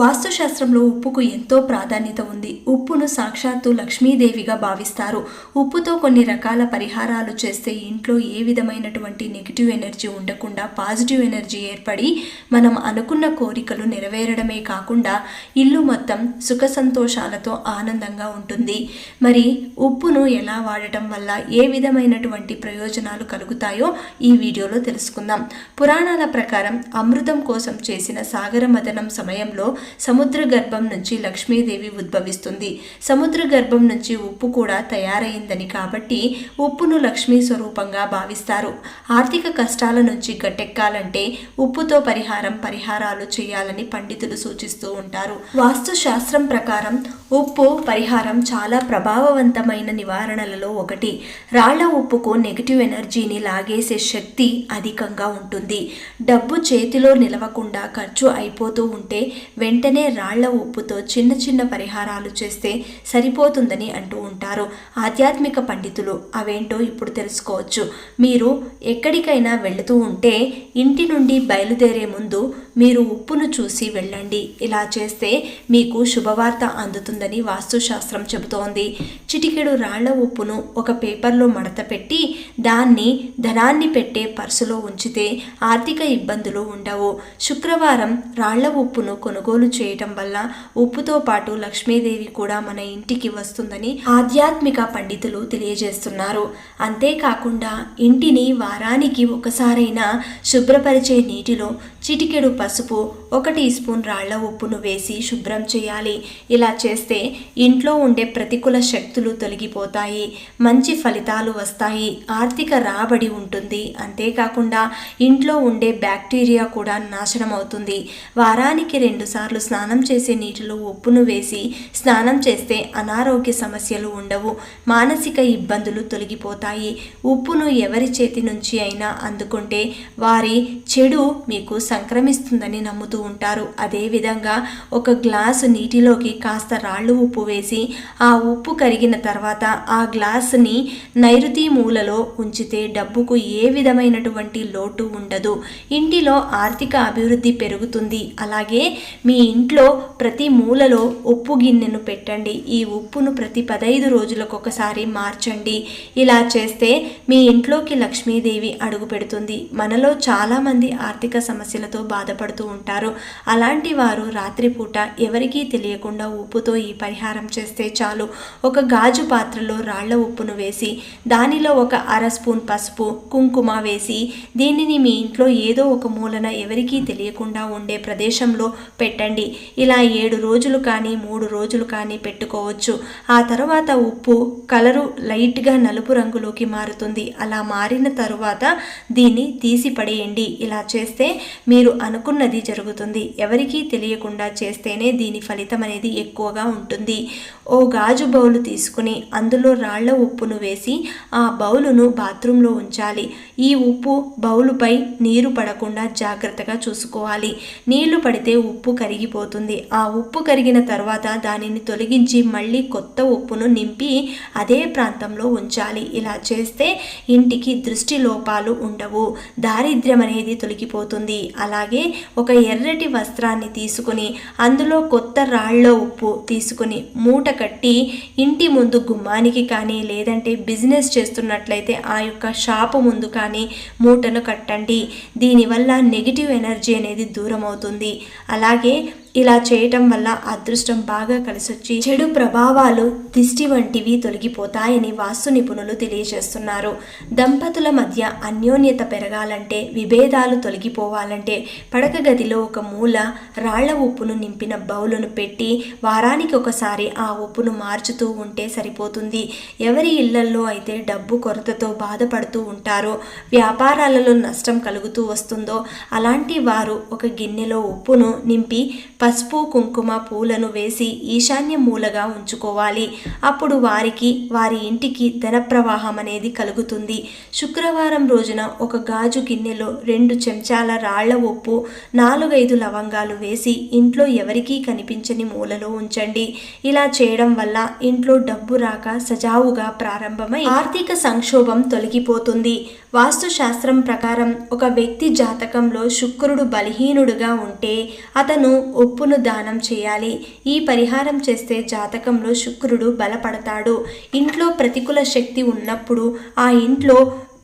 వాస్తుశాస్త్రంలో ఉప్పుకు ఎంతో ప్రాధాన్యత ఉంది. ఉప్పును సాక్షాత్తు లక్ష్మీదేవిగా భావిస్తారు. ఉప్పుతో కొన్ని రకాల పరిహారాలు చేస్తే ఇంట్లో ఏ విధమైనటువంటి నెగిటివ్ ఎనర్జీ ఉండకుండా పాజిటివ్ ఎనర్జీ ఏర్పడి మనం అనుకున్న కోరికలు నెరవేరడమే కాకుండా ఇల్లు మొత్తం సుఖ సంతోషాలతో ఆనందంగా ఉంటుంది. మరి ఉప్పును ఎలా వాడటం వల్ల ఏ విధమైనటువంటి ప్రయోజనాలు కలుగుతాయో ఈ వీడియోలో తెలుసుకుందాం. పురాణాల ప్రకారం అమృతం కోసం చేసిన సాగర మదనం సమయంలో సముద్ర గర్భం నుంచి లక్ష్మీదేవి ఉద్భవిస్తుంది. సముద్ర గర్భం నుంచి ఉప్పు కూడా తయారైందని కాబట్టి ఉప్పును లక్ష్మీ స్వరూపంగా భావిస్తారు. ఆర్థిక కష్టాల నుంచి గట్టెక్కాలంటే ఉప్పుతో పరిహారం పరిహారాలు చేయాలని పండితులు సూచిస్తూ ఉంటారు. వాస్తు శాస్త్రం ప్రకారం ఉప్పు పరిహారం చాలా ప్రభావవంతమైన నివారణలలో ఒకటి. రాళ్ళ ఉప్పుకు నెగిటివ్ ఎనర్జీని లాగేసే శక్తి అధికంగా ఉంటుంది. డబ్బు చేతిలో నిలవకుండా ఖర్చు అయిపోతూ ఉంటే వెంటనే వెంటనే రాళ్ళ ఉప్పుతో చిన్న చిన్న పరిహారాలు చేస్తే సరిపోతుందని అంటూ ఉంటారు. ఆధ్యాత్మిక పండితులు అవేంటో ఇప్పుడు తెలుసుకోవచ్చు. మీరు ఎక్కడికైనా వెళుతూ ఉంటే ఇంటి నుండి బయలుదేరే ముందు మీరు ఉప్పును చూసి వెళ్ళండి. ఇలా చేస్తే మీకు శుభవార్త అందుతుందని వాస్తుశాస్త్రం చెబుతోంది. చిటికెడు రాళ్ళ ఉప్పును ఒక పేపర్లో మడత పెట్టి దాన్ని ధనాన్ని పెట్టే పర్సులో ఉంచితే ఆర్థిక ఇబ్బందులు ఉండవు. శుక్రవారం రాళ్ళ ఉప్పును కొనుగోలు చేయటం వల్ల ఉప్పుతో పాటు లక్ష్మీదేవి కూడా మన ఇంటికి వస్తుందని ఆధ్యాత్మిక పండితులు తెలియజేస్తున్నారు. అంతేకాకుండా ఇంటిని వారానికి ఒకసారైనా శుభ్రపరిచే నీటిలో చిటికెడు పసుపు ఒక టీ స్పూన్ రాళ్ళ ఉప్పును వేసి శుభ్రం చేయాలి. ఇలా చేస్తే ఇంట్లో ఉండే ప్రతికూల శక్తులు తొలగిపోతాయి. మంచి ఫలితాలు వస్తాయి. ఆర్థిక రాబడి ఉంటుంది. అంతేకాకుండా ఇంట్లో ఉండే బ్యాక్టీరియా కూడా నాశనం అవుతుంది. వారానికి రెండుసార్లు స్నానం చేసే నీటిలో ఉప్పును వేసి స్నానం చేస్తే అనారోగ్య సమస్యలు ఉండవు. మానసిక ఇబ్బందులు తొలగిపోతాయి. ఉప్పును ఎవరి చేతి నుంచి అయినా అందుకుంటే వారి చెడు మీకు సంక్రమిస్తుందని నమ్ముతూ ఉంటారు. అదేవిధంగా ఒక గ్లాసు నీటిలోకి కాస్త రాళ్ళు ఉప్పు వేసి ఆ ఉప్పు కరిగిన తర్వాత ఆ గ్లాసుని నైరుతి మూలలో ఉంచితే డబ్బుకు ఏ విధమైనటువంటి లోటు ఉండదు. ఇంటిలో ఆర్థిక అభివృద్ధి పెరుగుతుంది. అలాగే మీ ఇంట్లో ప్రతి మూలలో ఉప్పు గిన్నెను పెట్టండి. ఈ ఉప్పును ప్రతి పదైదు రోజులకు ఒకసారి మార్చండి. ఇలా చేస్తే మీ ఇంట్లోకి లక్ష్మీదేవి అడుగు పెడుతుంది. మనలో చాలామంది ఆర్థిక సమస్యలతో బాధపడుతూ ఉంటారు. అలాంటి వారు రాత్రిపూట ఎవరికీ తెలియకుండా ఉప్పుతో ఈ పరిహారం చేస్తే చాలు. ఒక గాజు పాత్రలో రాళ్ళ ఉప్పును వేసి దానిలో ఒక అర స్పూన్ పసుపు కుంకుమ వేసి దీనిని మీ ఇంట్లో ఏదో ఒక మూలన ఎవరికీ తెలియకుండా ఉండే ప్రదేశంలో పెట్టండి. ఇలా ఏడు రోజులు కానీ మూడు రోజులు కానీ పెట్టుకోవచ్చు. ఆ తర్వాత ఉప్పు కలరు లైట్గా నలుపు రంగులోకి మారుతుంది. అలా మారిన తరువాత దీన్ని తీసి పడేయండి. ఇలా చేస్తే మీరు అనుకున్నది జరుగుతుంది. ఎవరికీ తెలియకుండా చేస్తేనే దీని ఫలితం అనేది ఎక్కువగా ఉంటుంది. ఓ గాజు బౌలు తీసుకుని అందులో రాళ్ళ ఉప్పును వేసి ఆ బౌలును బాత్రూంలో ఉంచాలి. ఈ ఉప్పు బౌలుపై నీరు పడకుండా జాగ్రత్తగా చూసుకోవాలి. నీళ్ళు పడితే ఉప్పు కరిగిపోతుంది. ఆ ఉప్పు కరిగిన తర్వాత దానిని తొలగించి మళ్ళీ కొత్త ఉప్పును నింపి అదే ప్రాంతంలో ఉంచాలి. ఇలా చేస్తే ఇంటికి దృష్టి లోపాలు ఉండవు. దారిద్ర్యం అనేది తొలగిపోతుంది. అలాగే ఒక ఎర్ర ఎర్రటి వస్త్రాన్ని తీసుకుని అందులో కొత్త రాళ్ళ ఉప్పు తీసుకుని మూట కట్టి ఇంటి ముందు గుమ్మానికి కానీ లేదంటే బిజినెస్ చేస్తున్నట్లయితే ఆ యొక్క షాపు ముందు కానీ మూటను కట్టండి. దీనివల్ల నెగిటివ్ ఎనర్జీ అనేది దూరం అవుతుంది అలాగే ఇలా చేయటం వల్ల అదృష్టం బాగా కలిసొచ్చి చెడు ప్రభావాలు దిష్టి వంటివి తొలగిపోతాయని వాస్తు నిపుణులు తెలియజేస్తున్నారు. దంపతుల మధ్య అన్యోన్యత పెరగాలంటే విభేదాలు తొలగిపోవాలంటే పడక గదిలో ఒక మూల రాళ్ళ ఉప్పును నింపిన బౌలును పెట్టి వారానికి ఒకసారి ఆ ఉప్పును మార్చుతూ ఉంటే సరిపోతుంది. ఎవరి ఇళ్ళల్లో అయితే డబ్బు కొరతతో బాధపడుతూ ఉంటారో వ్యాపారాలలో నష్టం కలుగుతూ వస్తుందో అలాంటి వారు ఒక గిన్నెలో ఉప్పును నింపి పసుపు కుంకుమ పూలను వేసి ఈశాన్య మూలగా ఉంచుకోవాలి. అప్పుడు వారికి వారి ఇంటికి ధన ప్రవాహం అనేది కలుగుతుంది. శుక్రవారం రోజున ఒక గాజు గిన్నెలో రెండు చెంచాల రాళ్ళ ఉప్పు నాలుగైదు లవంగాలు వేసి ఇంట్లో ఎవరికీ కనిపించని మూలలో ఉంచండి. ఇలా చేయడం వల్ల ఇంట్లో డబ్బు రాక సజావుగా ప్రారంభమై ఆర్థిక సంక్షోభం తొలగిపోతుంది. వాస్తుశాస్త్రం ప్రకారం ఒక వ్యక్తి జాతకంలో శుక్రుడు బలహీనుడుగా ఉంటే అతను ఉప్పును దానం చేయాలి. ఈ పరిహారం చేస్తే జాతకంలో శుక్రుడు బలపడతాడు. ఇంట్లో ప్రతికూల శక్తి ఉన్నప్పుడు ఆ ఇంట్లో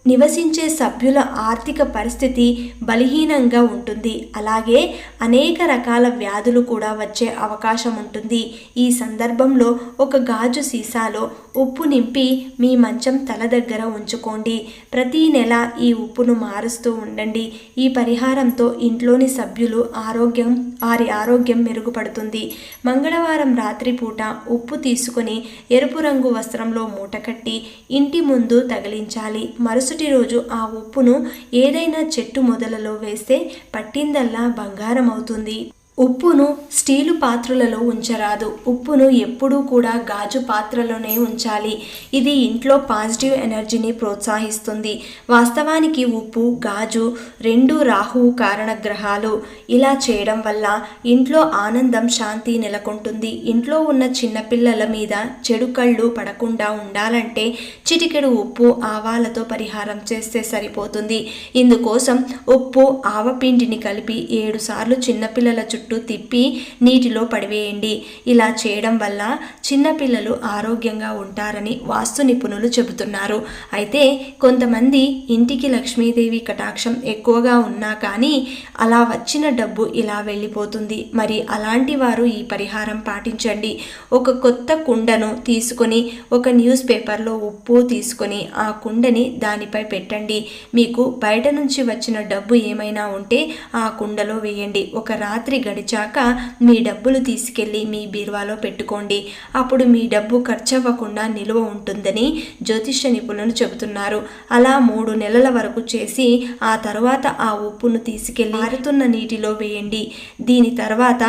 నివసించే సభ్యుల ఆర్థిక పరిస్థితి బలహీనంగా ఉంటుంది. అలాగే అనేక రకాల వ్యాధులు కూడా వచ్చే అవకాశం ఉంటుంది. ఈ సందర్భంలో ఒక గాజు సీసాలో ఉప్పు నింపి మీ మంచం తల దగ్గర ఉంచుకోండి. ప్రతి నెల ఈ ఉప్పును మారుస్తూ ఉండండి. ఈ పరిహారంతో ఇంట్లోని సభ్యులు ఆరోగ్యం వారి ఆరోగ్యం మెరుగుపడుతుంది. మంగళవారం రాత్రిపూట ఉప్పు తీసుకొని ఎరుపు రంగు వస్త్రంలో మూటకట్టి ఇంటి ముందు తగిలించాలి. మరుసటి రోజు ఆ ఉప్పును ఏదైనా చెట్టు మొదలలో వేస్తే పట్టిందల్లా బంగారం అవుతుంది ఉప్పును స్టీలు పాత్రలలో ఉంచరాదు. ఉప్పును ఎప్పుడూ కూడా గాజు పాత్రలోనే ఉంచాలి. ఇది ఇంట్లో పాజిటివ్ ఎనర్జీని ప్రోత్సహిస్తుంది. వాస్తవానికి ఉప్పు గాజు రెండు రాహువు కారణ గ్రహాలు ఇలా చేయడం వల్ల ఇంట్లో ఆనందం శాంతి నెలకొంటుంది. ఇంట్లో ఉన్న చిన్నపిల్లల మీద చెడు కళ్ళు పడకుండా ఉండాలంటే చిటికెడు ఉప్పు ఆవాలతో పరిహారం చేస్తే సరిపోతుంది. ఇందుకోసం ఉప్పు ఆవపిండిని కలిపి ఏడు సార్లు చిన్నపిల్లల చుట్టూ తిప్పి నీటిలో పడివేయండి. ఇలా చేయడం వల్ల చిన్నపిల్లలు ఆరోగ్యంగా ఉంటారని వాస్తు నిపుణులు చెబుతున్నారు. అయితే కొంతమంది ఇంటికి లక్ష్మీదేవి కటాక్షం ఎక్కువగా ఉన్నా కానీ అలా వచ్చిన డబ్బు ఇలా వెళ్ళిపోతుంది. మరి అలాంటి వారు ఈ పరిహారం పాటించండి. ఒక కొత్త కుండను తీసుకొని ఒక న్యూస్ పేపర్లో ఉప్పు తీసుకొని ఆ కుండని దానిపై పెట్టండి. మీకు బయట నుంచి వచ్చిన డబ్బు ఏమైనా ఉంటే ఆ కుండలో వేయండి. ఒక రాత్రి గడిచాక మీ డబ్బులు తీసుకెళ్ళి మీ బీరువాలో పెట్టుకోండి. అప్పుడు మీ డబ్బు ఖర్చు అవ్వకుండా నిలువ ఉంటుందని జ్యోతిష్య నిపుణులు చెబుతున్నారు. అలా మూడు నెలల వరకు చేసి ఆ తర్వాత ఆ ఉప్పును తీసుకెళ్ళి మారుతున్న నీటిలో వేయండి. దీని తర్వాత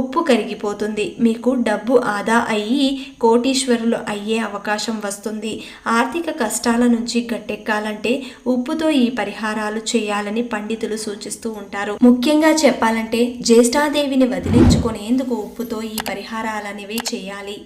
ఉప్పు కరిగిపోతుంది. మీకు డబ్బు ఆదా అయ్యి కోటీశ్వరులు అయ్యే అవకాశం వస్తుంది. ఆర్థిక కష్టాల నుంచి గట్టెక్కాలంటే ఉప్పుతో ఈ పరిహారాలు చేయాలని పండితులు సూచిస్తూ ఉంటారు. ముఖ్యంగా చెప్పాలంటే జ్యేష్ఠాదేవిని వదిలించుకునేందుకు ఉప్పుతో ఈ పరిహారాలనేవి చేయాలి.